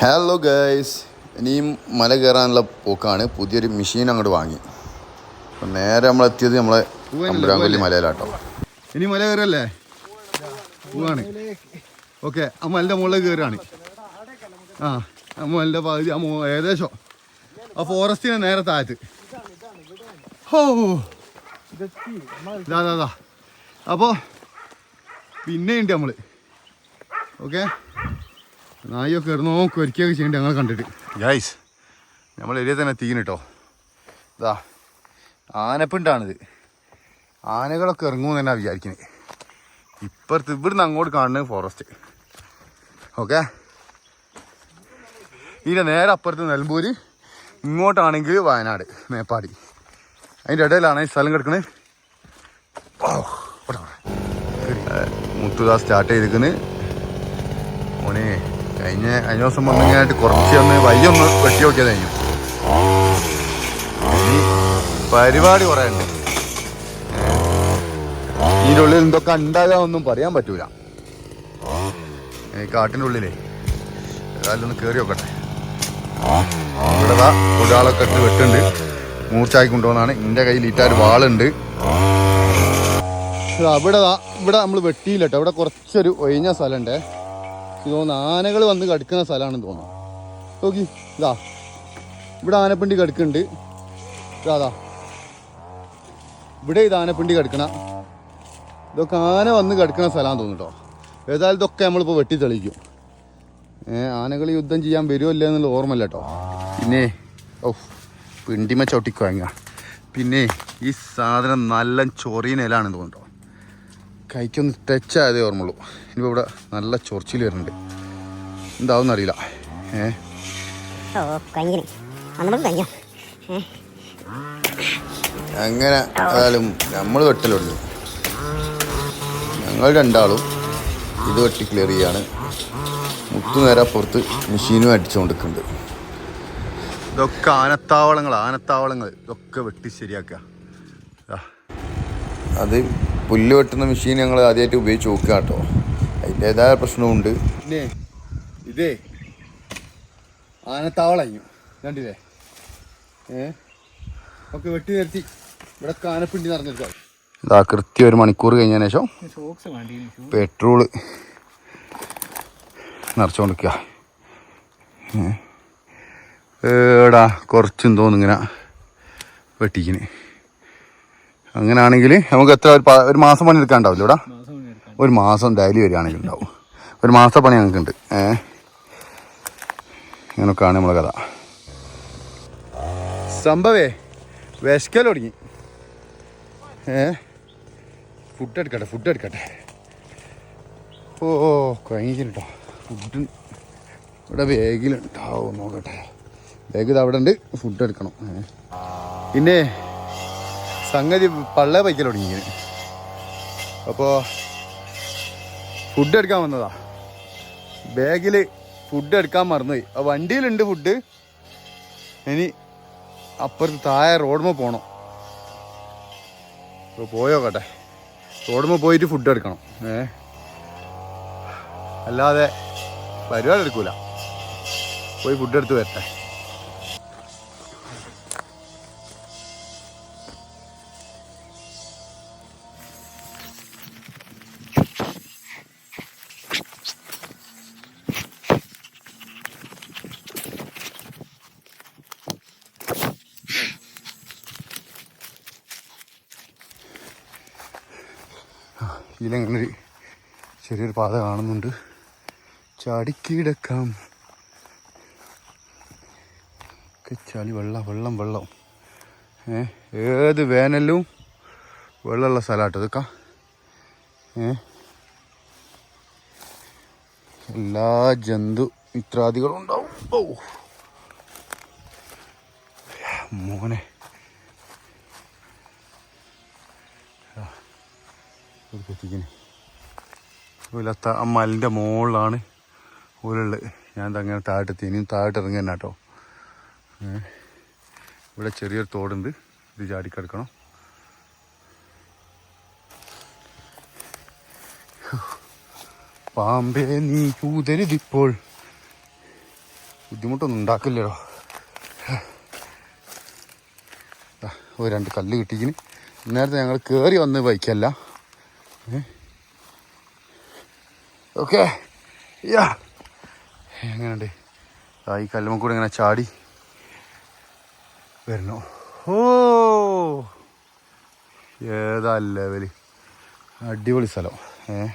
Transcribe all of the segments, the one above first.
Hello guys ഇനിയും മല കയറാനുള്ള പോക്കാണ്. പുതിയൊരു മെഷീൻ അങ്ങോട്ട് വാങ്ങി. അപ്പം നേരെ നമ്മൾ എത്തിയത് നമ്മളെ അമ്പരാങ്കൊല്ലി മലയിലാട്ടോ. ഇനി മല കയറല്ലേ? പോവാണ്. ഓക്കെ ആ മലിന്റെ മുകളിൽ കയറാണ്. ആ ആ മലിന്റെ പകുതി ആ ഏകദേശം. ആ ഫോറസ്റ്റിന് നേരെ താഴത്ത്. ഹോ! ഇതാ ഇതാ, ഇതാ അപ്പോൾ പിന്നെ ഉണ്ട് നമ്മൾ ഓക്കെ? നായൊക്കെ ഇടുന്നോ കൊരിക്കൊക്കെ ചെയ്യേണ്ടി ഞങ്ങൾ കണ്ടിട്ട്. ഗൈസ് നമ്മൾ ഏരിയ തന്നെ തീന് കേട്ടോ ഇതാ ആനപ്പിണ്ടാണിത്. ആനകളൊക്കെ ഇറങ്ങുമെന്ന് തന്നെ വിചാരിക്കുന്നത് ഇപ്പുറത്ത് ഇവിടുന്ന് അങ്ങോട്ട് കാണുന്നത് ഫോറസ്റ്റ് ഓക്കെ ഇതിന്റെ നേരെ അപ്പുറത്ത് നെൽമ്പൂര് ഇങ്ങോട്ടാണെങ്കിൽ വയനാട് മേപ്പാടി. അതിന്റെ ഇടയിലാണ് ഈ സ്ഥലം കിടക്കുന്നത് മുത്തുദാ സ്റ്റാർട്ട് ചെയ്തിരിക്കുന്നത് ഓനെ കഴിഞ്ഞ കഴിഞ്ഞ ദിവസം വന്നിങ്ങനായിട്ട് കുറച്ച് ഒന്ന് വയ്യൊന്ന് വെട്ടി നോക്കിയത് കഴിഞ്ഞു. പരിപാടി കുറേ ഉണ്ട്. ഇതിന്റെ ഉള്ളിൽ എന്തൊക്കെ ഉണ്ടാകാമെന്നും പറയാൻ പറ്റൂല. ഈ കാട്ടിന്റെ ഉള്ളിലേ. ഏതായാലും ഒന്ന് കയറി നോക്കട്ടെ. ഇവിടെ ഒരാളൊക്കെ ഇട്ട് വെട്ടുണ്ട്. മൂർച്ചാക്കി കൊണ്ടുപോകുന്നതാണ്. എന്റെ കയ്യിൽ ഇറ്റാൽ വാളുണ്ട്. ഇവിടെ ഇവിടെ നമ്മൾ വെട്ടിയില്ല കേട്ടോ. ഇവിടെ കുറച്ചൊരു ഒഴിഞ്ഞ സ്ഥലമുണ്ടേ തോന്നുന്നു ആനകൾ വന്ന് കടുക്കുന്ന സ്ഥലമാണെന്ന് തോന്നുന്നു. നോക്കി ഇതാ. ഇവിടെ ആനപ്പിണ്ടി കടുക്കുന്നുണ്ട്. ഇതാ ഇവിടെ ഇത് ആനപ്പിണ്ടി കടുക്കണ. ഇതൊക്കെ ആന വന്ന് കിടക്കുന്ന സ്ഥലമാണെന്ന് തോന്നുന്നു കേട്ടോ. ഏതായാലും ഇതൊക്കെ നമ്മളിപ്പോൾ വെട്ടി ഏ ആനകൾ യുദ്ധം ചെയ്യാൻ വരുമല്ല എന്നുള്ള ഓർമ്മല്ല കേട്ടോ. പിന്നെ ഓ പിണ്ടിമ ചവിട്ടിക്കുവാങ്ങ പിന്നെ ഈ സാധനം നല്ല ചൊറിയ നിലാണെന്ന് തോന്നുന്നു കേട്ടോ ടച്ച് ആയതേ ഓർമ്മയുള്ളൂ. ഇനിയിപ്പോൾ ഇവിടെ നല്ല ചൊറിച്ചിൽ വരുന്നുണ്ട്. എന്താവും അറിയില്ല. ഏ? അങ്ങനെ ആയാലും നമ്മൾ വെട്ടലുണ്ട്. ഞങ്ങൾ രണ്ടാളും ഇത് വെട്ടി ക്ലിയർ ചെയ്യാണ്. മുത്തു നേരെ പുറത്ത് മെഷീനും അടിച്ചുകൊണ്ടിരിക്കുന്നുണ്ട് ഇതൊക്കെ ആനത്താവളങ്ങൾ ആനത്താവളങ്ങൾ. ഇതൊക്കെ വെട്ടി ശരിയാക്കുക. അത് പുല്ല് വെട്ടുന്ന മെഷീൻ ഞങ്ങൾ ആദ്യമായിട്ട് ഉപയോഗിച്ച് നോക്കുക കേട്ടോ. അതിന്റെതായ പ്രശ്നമുണ്ട്. പിന്നെ ഇതേ. ആനത്താവളഞ്ഞു. കണ്ടില്ലേ? ഏ? ഒക്കെ വെട്ടി നിർത്തി. ഇവിടെ കാനപ്പിണ്ടി നടന്നിരിക്കാം ഇതാ കൃത്യം ഒരു മണിക്കൂർ കഴിഞ്ഞതിന് ശേഷം പെട്രോൾ നിറച്ചുകൊണ്ടിരിക്കുക ഏടാ കുറച്ചും തോന്നുന്നു ഇങ്ങനെ വെട്ടിക്കിന് അങ്ങനാണെങ്കിൽ നമുക്ക് എത്ര ഒരു ഒരു മാസം പണി എടുക്കാൻ ഉണ്ടാവില്ല ഇവിടെ? ഒരു മാസം ഡെയിലി വരികയാണെങ്കിൽ ഉണ്ടാവും. ഒരു മാസത്തെ പണി ഞങ്ങൾക്കുണ്ട്. ഏ? ഇങ്ങനൊക്കെയാണ് നമ്മളെ കഥ. സംഭവേ വിശക്കൽ തുടങ്ങി. ഏ? ഫുഡ് എടുക്കട്ടെ ഫുഡ് എടുക്കട്ടെ. ഓ കഴിഞ്ഞിട്ടോ ഫുഡ് ഇവിടെ ബാഗിലുണ്ടാവും നോക്കട്ടെ. ബാഗ് അവിടെ ഉണ്ട് ഫുഡ് എടുക്കണം പിന്നെ സംഗതി പള്ള പൈക്കൽ തുടങ്ങി. അപ്പോൾ ഫുഡ് എടുക്കാൻ വന്നതാ. ബാഗിൽ ഫുഡ് എടുക്കാൻ മറന്നുപോയി. ആ വണ്ടിയിലുണ്ട് ഫുഡ് ഇനി അപ്പുറത്ത് താഴെ റോഡ്മ പോകണം ഇപ്പോൾ പോയോക്കട്ടെ റോഡ്മ പോയിട്ട് ഫുഡ് എടുക്കണം. ഏ? അല്ലാതെ പരിപാടി എടുക്കൂല. പോയി ഫുഡ് എടുത്ത് വരട്ടെ. ഇതിലങ്ങനെ ഒരു ചെറിയൊരു പാത കാണുന്നുണ്ട്. ചാടിക്കിടക്കാം. ചളി വെള്ളം വെള്ളം വെള്ളം. ഏത് വേനലും വെള്ളമുള്ള സ്ഥലമാട്ടോ ഇതൊക്കെ. എല്ലാ ജന്തു മിത്രാദികളും ഉണ്ടാവും ഓ മോനെ. എത്തിക്കണേ ഇല്ലാത്ത ആ മലിന്റെ മുകളിലാണ് ഉരുള്ളത് ഞാൻ അങ്ങനെ താഴെത്തി ഇനിയും താഴോട്ട് ഇറങ്ങി തന്നെ കേട്ടോ. ഇവിടെ ചെറിയൊരു തോടുണ്ട്. ഇത് ചാടിക്കിടക്കണം. പാമ്പേ നീ കൂതരുതിപ്പോൾ ബുദ്ധിമുട്ടൊന്നും ഉണ്ടാക്കില്ലല്ലോ. ദാ, ഒരു രണ്ട് കല്ല് കിട്ടിക്കിന് നേരത്തെ ഞങ്ങൾ കയറി വന്ന് ബൈക്കല്ല ഓക്കെ. യാ. എങ്ങനെയുണ്ട്? ആ ഈ കല്ലുമ്മക്കൂടെ ഇങ്ങനെ ചാടി വരുന്നു. ഓ. ഏതാ ലെവൽ അടിപൊളി സ്ഥലം. ഏ?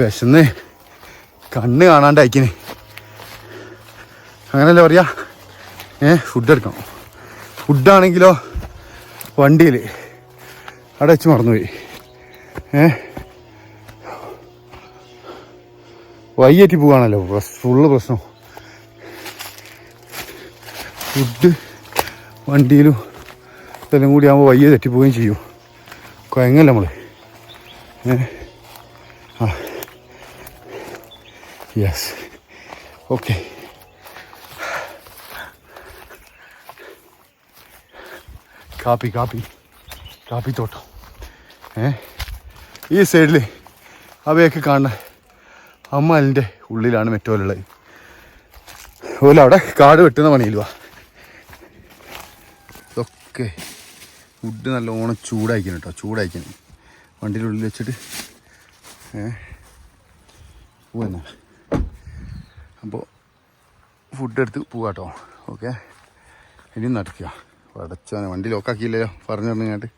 വിശന്ന് കണ്ണ് കാണാണ്ട് അയക്കിന് അങ്ങനല്ലേ പറയാ? ഏ ഫുഡ് എടുക്കണം. ഫുഡാണെങ്കിലോ വണ്ടിയിൽ അവിടെ വെച്ച് മറന്നുപോയി. ഏ? വയ്യേറ്റി പോവാണല്ലോ. ഫുള്ള് പ്രശ്നം. ഫുഡ് വണ്ടിയിലും ഇതെല്ലാം കൂടി ആകുമ്പോൾ വയ്യ തെറ്റിപ്പോവുകയും ചെയ്യും. കുഴങ്ങല്ല നമ്മൾ യെസ് ഓക്കെ കാപ്പി കാപ്പി. കാപ്പിത്തോട്ടം ഏ ഈ സൈഡിൽ അവയൊക്കെ കാണുന്ന അമ്മാലിന്റെ ഉള്ളിലാണ് മെറ്റോലുള്ളത്. അതുപോലെ അവിടെ കാട് വെട്ടുന്ന പണിയിലുവാ ഇതൊക്കെ ഫുഡ് നല്ലോണം ചൂടായിക്കണം കേട്ടോ ചൂടായിക്കണം. വണ്ടിയുടെ ഉള്ളിൽ വെച്ചിട്ട് പോവുന്ന. അപ്പോൾ ഫുഡ് എടുത്ത് പോവാട്ടോ ഓക്കെ? ഇനി നടക്കുക. അടച്ചാണ് വണ്ടി ലോക്കാക്കിയില്ലല്ലോ പറഞ്ഞു പറഞ്ഞങ്ങാട്ട്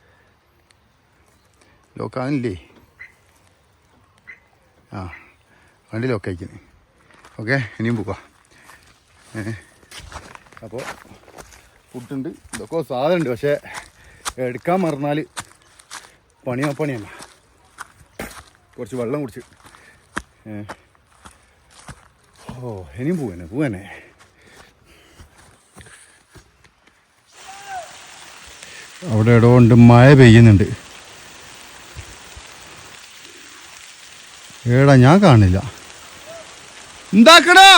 ലോക്കാണില്ലേ? ആ വണ്ടി ലോക്കായിക്കുന്നു ഓക്കെ ഇനിയും പോവാം. അപ്പോൾ ഫുഡുണ്ട്. ഇതൊക്കെ സാധനമുണ്ട് പക്ഷേ എടുക്കാൻ മറന്നാൽ പണിയാ പണിയല്ല. കുറച്ച് വെള്ളം കുടിച്ച്. ഓ ഇനിയും പോവാനെ പോവാനെ. അവിടെ ഇടവുണ്ട് മഴ പെയ്യുന്നുണ്ട്. ഏടാ ഞാൻ കാണില്ല. എന്താക്കടാ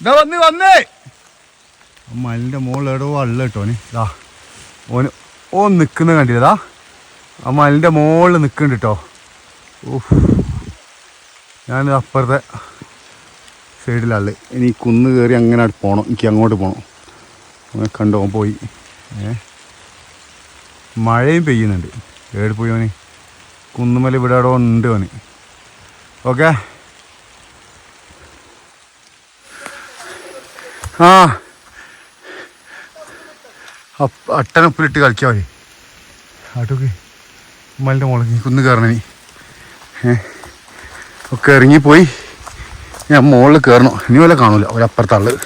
ഇതാ വന്ന് വന്നേ. മലിന്റെ മോളിൽ എടോ അള്ള കേട്ടോന് ഇതാ ഓന് ഓ നിൽക്കുന്ന കണ്ടില്ലതാ ആ മലിന്റെ മുകളിൽ നിൽക്കുന്നുണ്ട് കേട്ടോ. ഓഹ് ഞാൻ അപ്പുറത്തെ സൈഡിലാൾ. ഇനി കുന്ന് കയറി അങ്ങനെ പോകണം എനിക്ക് അങ്ങോട്ട് പോകണം അങ്ങനെ കണ്ടോ പോയി. ഏ? മഴയും പെയ്യുന്നുണ്ട്. ഏട് പോയി അവന് കുന്നുമല ഇവിടെ അവിടെ ഉണ്ട് അവന്. ഓക്കെ? ആ. അട്ടനപ്പിലിട്ട് അട്ടനൊപ്പിലിട്ട് കളിക്കാ മതി ആട്ടോക്ക്. ഉമ്മലിന്റെ മുളകി കുന്ന് കയറണനി. ഏ? ഒക്കെ ഇറങ്ങിപ്പോയി. ഞാൻ മുകളിൽ കയറണം. ഇനി വല്ല കാണൂല. ഒരപ്പുറത്താൾ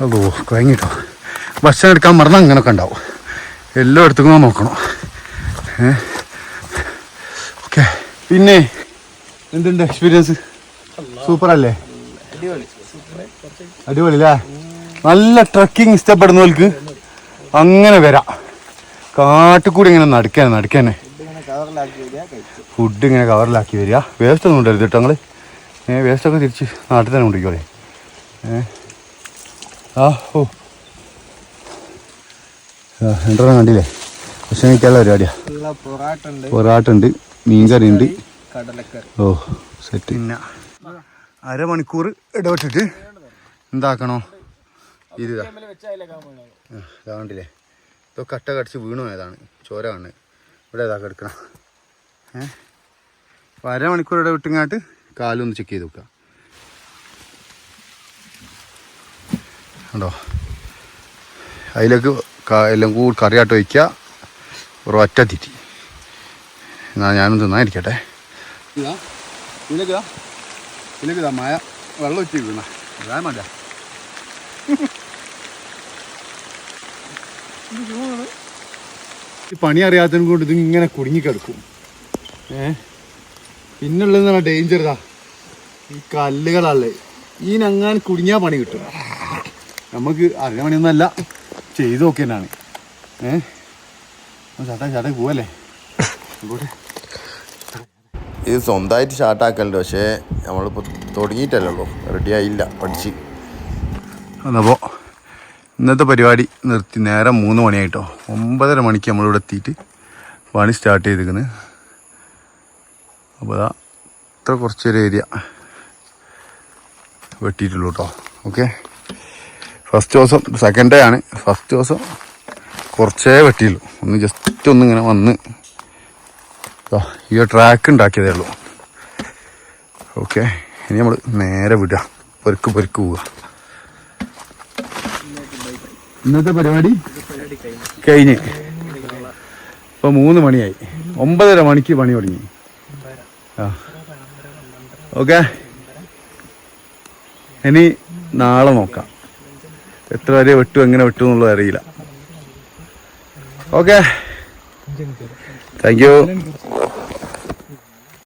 അതോ കുഴങ്ങിട്ടോ ഭക്ഷണം എടുക്കാൻ മറന്നാൽ അങ്ങനെയൊക്കെ ഉണ്ടാവും. എല്ലാം എടുത്തുകൊണ്ട് നോക്കണം. ഓക്കെ. പിന്നെ എന്തുണ്ട് എക്സ്പീരിയൻസ് സൂപ്പർ അല്ലേ അടിപൊളി അല്ലേ? നല്ല ട്രക്കിംഗ് ഇഷ്ടപ്പെടുന്നവർക്ക് അങ്ങനെ വരാം. കാട്ടിക്കൂടി ഇങ്ങനെ നടക്കാൻ നടക്കാനെ. ഫുഡ് ഇങ്ങനെ കവറിലാക്കി വരിക. വേസ്റ്റ് ഒന്നും ഉണ്ടായിരുന്നു കേട്ടോ ഞങ്ങൾ വേസ്റ്റൊക്കെ തിരിച്ച് നാട്ടിൽ തന്നെ കൊണ്ടിരിക്കോളെ ഏ? ആ ഓ. രണ്ടെണ്ണം കണ്ടില്ലേ? ഭക്ഷണം കഴിക്കാനുള്ള പരിപാടിയാ. പൊറാട്ട ഉണ്ട് പൊറാട്ട ഉണ്ട് മീൻകറി ഉണ്ട് ഓ സെറ്റ്. പിന്നെ അരമണിക്കൂർ ഇടപെട്ടിട്ട് എന്താക്കണോ? ഇത്. ഇപ്പൊ ആ, കണ്ടില്ലേ? ഇതൊക്കെ കട്ട കടിച്ച് വീണു പോയതാണ്. ചോര കണ്ണ് ഇവിടെ ഇതാ കിടക്കണം. ഏഹ് അപ്പോൾ അരമണിക്കൂർ ഇടവിട്ടിങ്ങാട്ട് കാലൊന്ന് ചെക്ക് ചെയ്ത് വെക്കുക കണ്ടോ? അതിലേക്ക് എല്ലാം കൂടി കറിയായിട്ട് വയ്ക്കുക. ഒരു ഒറ്റ തിരി. എന്നാ ഞാനും തിന്നായിരിക്കട്ടെ ഇതാ ഇതിലേക്കാ ഇതിലേക്കിതാ മഴ വെള്ളം ഒറ്റി വീണ. ഈ പണി അറിയാത്തതിനും കൊണ്ട് ഇതിങ്ങനെ ഇങ്ങനെ കുടുങ്ങിക്കിടക്കും ഏ? പിന്നുള്ളതെന്ന് പറഞ്ഞാൽ ഡേഞ്ചർ ഇതാ. ഈ കല്ലുകളല്ലേ. ഈ നങ്ങാൻ കുടുങ്ങിയാൽ പണി കിട്ടും. നമുക്ക് അറിയാൻ പണിയൊന്നുമല്ല. ചെയ്തു നോക്കിയാണ് ഏഹ് ചേട്ടാ ചേട്ടാ പോവല്ലേ? ഇത് സ്വന്തമായിട്ട് ഷാർട്ടാക്കലുണ്ട് പക്ഷേ നമ്മളിപ്പോൾ തുടങ്ങിയിട്ടല്ലോ റെഡി ആയില്ല പഠിച്ച്. അതപ്പോൾ ഇന്നത്തെ പരിപാടി നിർത്തി നേരം മൂന്ന് മണിയായിട്ടോ. ഒമ്പതര മണിക്ക് നമ്മളിവിടെ എത്തിയിട്ട് പണി സ്റ്റാർട്ട് ചെയ്തിരിക്കുന്നത് അപ്പോൾ അതാ ഇത്ര കുറച്ചൊരു ഏരിയ വെട്ടിയിട്ടുള്ളൂ കേട്ടോ. ഓക്കെ ഫസ്റ്റ് ദിവസം സെക്കൻഡ് ഡേ ആണ്. ഫസ്റ്റ് ദിവസം കുറച്ചേ വെട്ടിയുള്ളൂ. ഒന്ന് ജസ്റ്റ് ഒന്ന് ഇങ്ങനെ വന്ന് ഈ ട്രാക്ക് ഉണ്ടാക്കിയതേ ഉള്ളൂ. ഓക്കെ ഇനി നമ്മൾ നേരെ വിടുക. പൊരുക്ക് പൊരുക്ക് പോവുക. ഇന്നത്തെ പരിപാടി? കഴിഞ്ഞ്. ഇപ്പൊ മൂന്ന് മണിയായി. ഒമ്പതര മണിക്ക് പണി തുടങ്ങി. ആ. ഓക്കെ ഇനി നാളെ നോക്കാം. എത്ര വരെ വെട്ടു എങ്ങനെ വെട്ടു എന്നുള്ളത് അറിയില്ല. Okay thank you